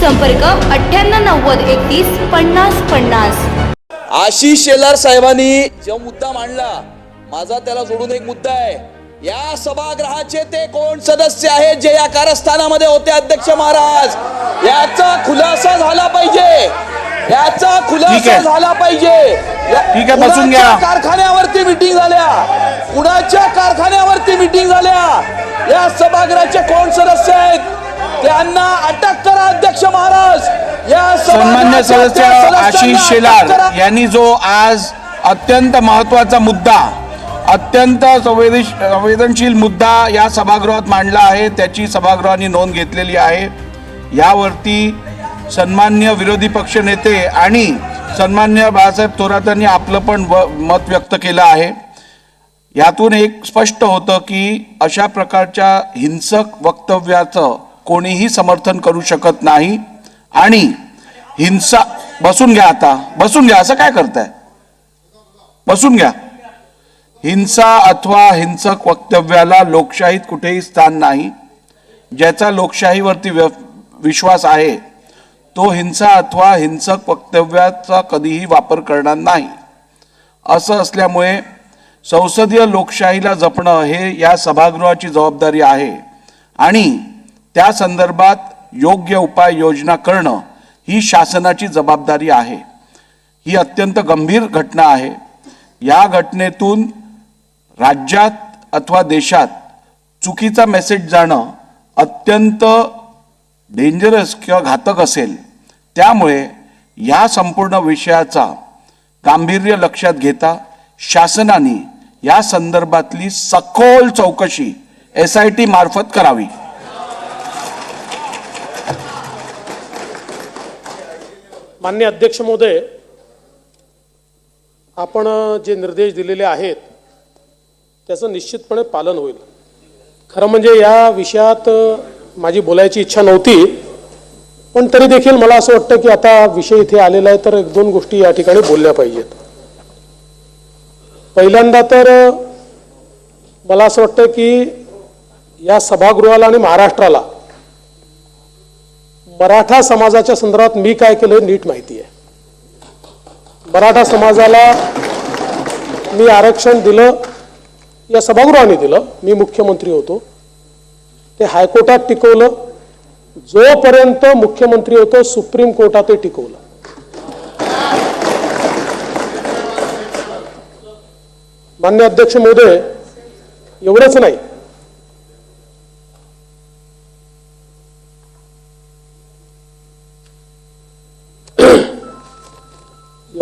संपर्क अठ्ठ्याण्णव नव्वद एकतीस पन्नास पन्नास. आशिष शेलार साहेबांनी जो मुद्दा मांडला माझा त्याला जोडून एक मुद्दा आहे. या सभागृहाचे ते कोण सदस्य आहेत जे या कारस्थानामध्ये होते अध्यक्ष महाराज? याचा खुलासा झाला पाहिजे. याचा खुलासा. झाला पाहिजे. या- ठीक आहे, बसून घ्या. कारखान्यावरती मिटिंग झाल्या? कुणाच्या कारखान्यावरती मिटिंग झाल्या? या सभागृहाचे कोण सदस्य आहेत? त्यांना अटक करा अध्यक्ष महाराज. या सन्मान्य सदस्य आशिष शेलार. यांनी जो आज अत्यंत महत्त्वाचा मुद्दा अत्यंत संवेदनशील मुद्दा या सभागृहात मांडला आहे त्याची सभागृहाने नोंद घेतलेली आहे. यावरती सन्मान्य विरोधी पक्षनेते आणि सन्मान्य बाळासाहेब थोरातांनी आपलं पण व- मत व्यक्त केलं आहे. यातून एक स्पष्ट होतं की अशा प्रकारच्या हिंसक वक्तव्याचं कोणीही समर्थन करू शकत नाही. आणि हिंसा बसून घ्या आता बसून घ्या असं काय करताय? बसून घ्या. हिंसा अथवा हिंसक वक्तव्याला लोकशाहीत कुठेही स्थान नाही. ज्याचा लोकशाहीवरती व्य- विश्वास आहे तो हिंसा अथवा हिंसक वक्तव्याचा कधीही वापर करणार नाही. असं असल्यामुळे संसदीय लोकशाहीला जपणं हे या सभागृहाची जबाबदारी आहे. आणि त्या संदर्भात योग्य उपाययोजना करणं ही शासनाची जबाबदारी आहे. ही अत्यंत गंभीर घटना आहे. या घटनेतून राज्यात अथवा देशात चुकीचा मेसेज जाणं अत्यंत डेंजरस किंवा घातक असेल. त्यामुळे ह्या संपूर्ण विषयाचा गांभीर्य लक्षात घेता शासनाने या संदर्भातली सखोल चौकशी एस आय टी मार्फत करावी. मान्य अध्यक्ष महोदय आपण जे निर्देश दिलेले आहेत त्याचं निश्चितपणे पालन होईल. खरं म्हणजे या विषयात माझी बोलायची इच्छा नव्हती पण तरी देखील मला असं वाटतं की आता विषय इथे आलेला आहे तर एक दोन गोष्टी या ठिकाणी बोलल्या पाहिजेत. पहिल्यांदा तर मला असं वाटतं की या सभागृहाला आणि महाराष्ट्राला मराठा समाजाच्या संदर्भात मी काय केलं नीट माहिती आहे. मराठा समाजाला मी आरक्षण दिलं या सभागृहाने दिलं मी मुख्यमंत्री होतो. ते हायकोर्टात टिकवलं. जोपर्यंत मुख्यमंत्री होतो सुप्रीम कोर्टात ते टिकवलं. मान्य अध्यक्ष महोदय एवढंच नाही.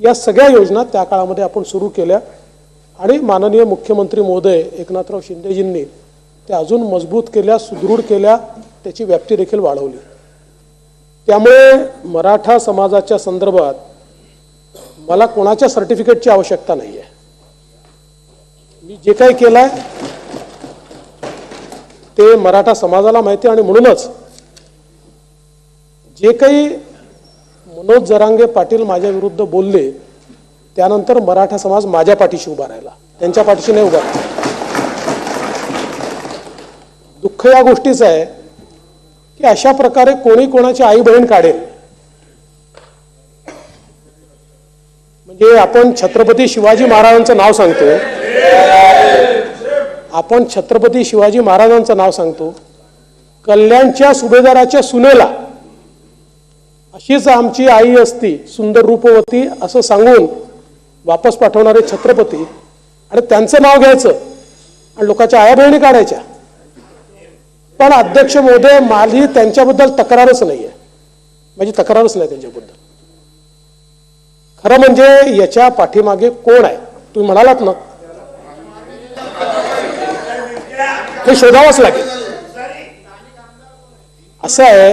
या सगळ्या योजना त्या काळामध्ये आपण सुरू केल्या. आणि माननीय मुख्यमंत्री महोदय एकनाथराव शिंदेजींनी त्या अजून मजबूत केल्या सुदृढ केल्या त्याची व्याप्ती देखील वाढवली. त्यामुळे मराठा समाजाच्या संदर्भात मला कोणाच्या सर्टिफिकेटची आवश्यकता नाही आहे मी जे काही केलं आहे ते मराठा समाजाला माहिती आणि म्हणूनच जे काही मनोज जरांगे पाटील माझ्या विरुद्ध बोलले त्यानंतर मराठा समाज माझ्या पाठीशी उभा राहिला. त्यांच्या पाठीशी नाही उभा राहिला. दुःख या गोष्टीचं आहे की अशा प्रकारे कोणी कोणाची आई बहीण काढेल. म्हणजे आपण छत्रपती शिवाजी महाराजांचं नाव सांगतो. आपण छत्रपती शिवाजी महाराजांचं नाव सांगतो. कल्याणच्या सुभेदाराच्या सुनेला अशीच आमची आई असती सुंदर रूपवती असं सांगून वापस पाठवणारे छत्रपती. आणि त्यांचं नाव घ्यायचं आणि लोकांच्या आया बहिणी काढायच्या. पण अध्यक्ष महोदय माझी त्यांच्याबद्दल तक्रारच नाही आहे माझी तक्रारच नाही त्यांच्याबद्दल. खरं म्हणजे याच्या पाठीमागे कोण आहे? तुम्ही म्हणालात ना? हे शोधावंच लागेल. असं आहे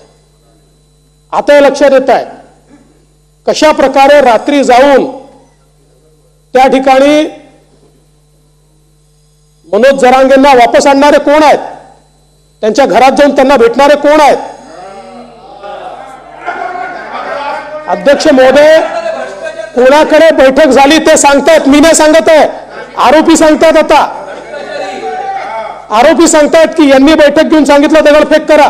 आता हे लक्षात येत आहे. कशा प्रकारे रात्री जाऊन त्या ठिकाणी मनोज जरांगेंना वापस आणणारे कोण आहेत? त्यांच्या घरात जाऊन त्यांना भेटणारे कोण आहेत? अध्यक्ष महोदय कोणाकडे बैठक झाली ते सांगतायत मी नाही सांगत आहे. आरोपी सांगतायत आता. आरोपी सांगतायत की यांनी बैठक घेऊन सांगितलं दगडफेक करा.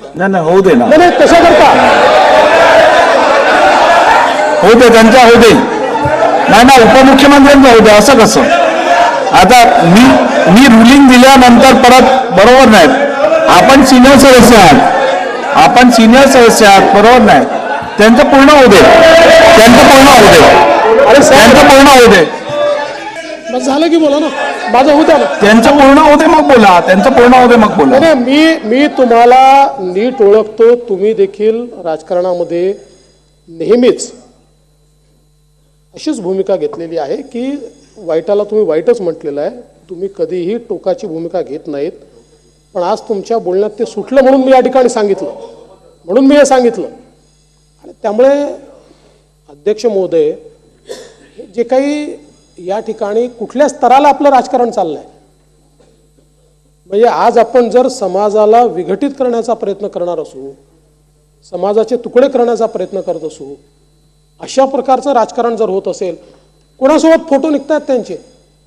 नाही नाही होऊ दे ना. नाही नाही कशा करता. होऊ दे त्यांच्या होऊ दे. नाही ना उपमुख्यमंत्र्यांचा होऊ दे असं कसं? आता मी मी रुलिंग दिल्यानंतर परत बरोबर नाहीत आपण सिनियर सदस्य आहात. आपण सिनियर सदस्य आहात बरोबर नाही. त्यांचं पूर्ण होऊ दे. त्यांचं पूर्ण होऊ दे. अरे त्यांचं पूर्ण होऊ दे. बस झालं की बोला ना. माझं होऊ द्या ना. त्यांचं पूर्ण दे मग बोला. त्यांचं पूर्ण दे मग बोला. नाही नाही, मी मी तुम्हाला नीट ओळखतो. तुम्ही देखील राजकारणामध्ये नेहमीच अशीच भूमिका घेतलेली आहे की वाईटाला तुम्ही वाईटच म्हटलेलं आहे. तुम्ही कधीही टोकाची भूमिका घेत नाहीत. पण आज तुमच्या बोलण्यात ते सुटलं म्हणून मी या ठिकाणी सांगितलं. म्हणून मी हे सांगितलं. आणि त्यामुळे अध्यक्ष महोदय हे जे काही या ठिकाणी कुठल्या स्तराला आपलं राजकारण चाललं आहे म्हणजे आज आपण जर समाजाला विघटित करण्याचा प्रयत्न करणार असू समाजाचे तुकडे करण्याचा प्रयत्न करत असू अशा प्रकारचं राजकारण जर होत असेल कोणासोबत फोटो निघतात त्यांचे?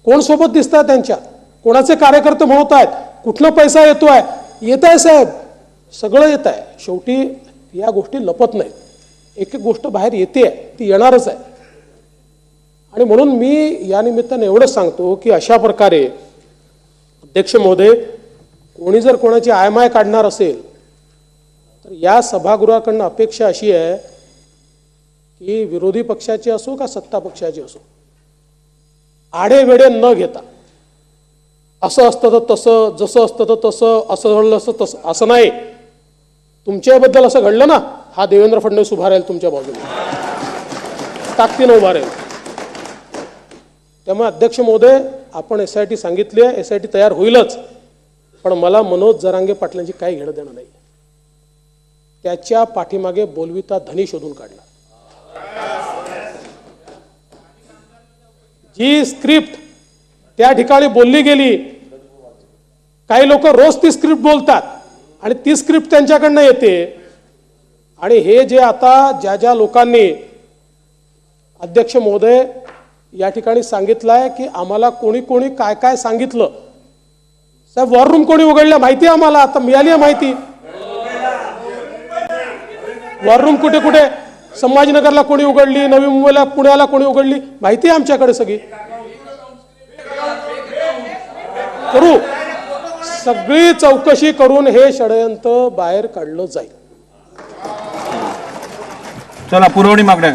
कोण सोबत दिसत आहेत त्यांच्या? कोणाचे कार्यकर्ते म्हणत आहेत कुठनं पैसा येतो आहे येत आहे साहेब. सगळं येत आहे शेवटी या गोष्टी लपत नाहीत. एक एक गोष्ट बाहेर येते ती येणारच आहे. आणि म्हणून मी या निमित्तानं एवढंच सांगतो की अशा प्रकारे अध्यक्ष महोदय कोणी जर कोणाची आयमाय काढणार असेल तर या सभागृहाकडनं अपेक्षा अशी आहे की विरोधी पक्षाची असो का सत्ता पक्षाची असो आडेवेडे न घेता असं असतं तर तसं जसं असतं तर तसं असं घडलं असं तसं असं नाही. तुमच्याबद्दल असं घडलं ना हा देवेंद्र फडणवीस उभा राहील तुमच्या बाजूला ताकदीनं उभा राहील. त्यामुळे अध्यक्ष महोदय आपण एस आय टी सांगितली आहे एस आय टी तयार होईलच. पण मला मनोज जरांगे पाटलांची काही घेणं देणं नाही त्याच्या पाठीमागे बोलविता धनी शोधून काढला. जी स्क्रिप्ट त्या ठिकाणी बोलली गेली काही लोक रोज ती स्क्रिप्ट बोलतात आणि ती स्क्रिप्ट त्यांच्याकडनं येते. आणि हे जे आता ज्या ज्या लोकांनी अध्यक्ष महोदय या ठिकाणी सांगितलं आहे की आम्हाला कोणी कोणी काय काय सांगितलं. साहेब वॉर रूम कोणी उघडल्या माहिती आहे आम्हाला? आता मिळाली आहे माहिती. वॉर रूम कुठे कुठे? संभाजीनगरला कोणी उघडली? नवी मुंबईला पुण्याला कोणी उघडली? माहिती आहे आमच्याकडे सगळी. करू. सगळी चौकशी करून हे षडयंत्र बाहेर काढलं जाईल. चला पुरवणी मागण्या.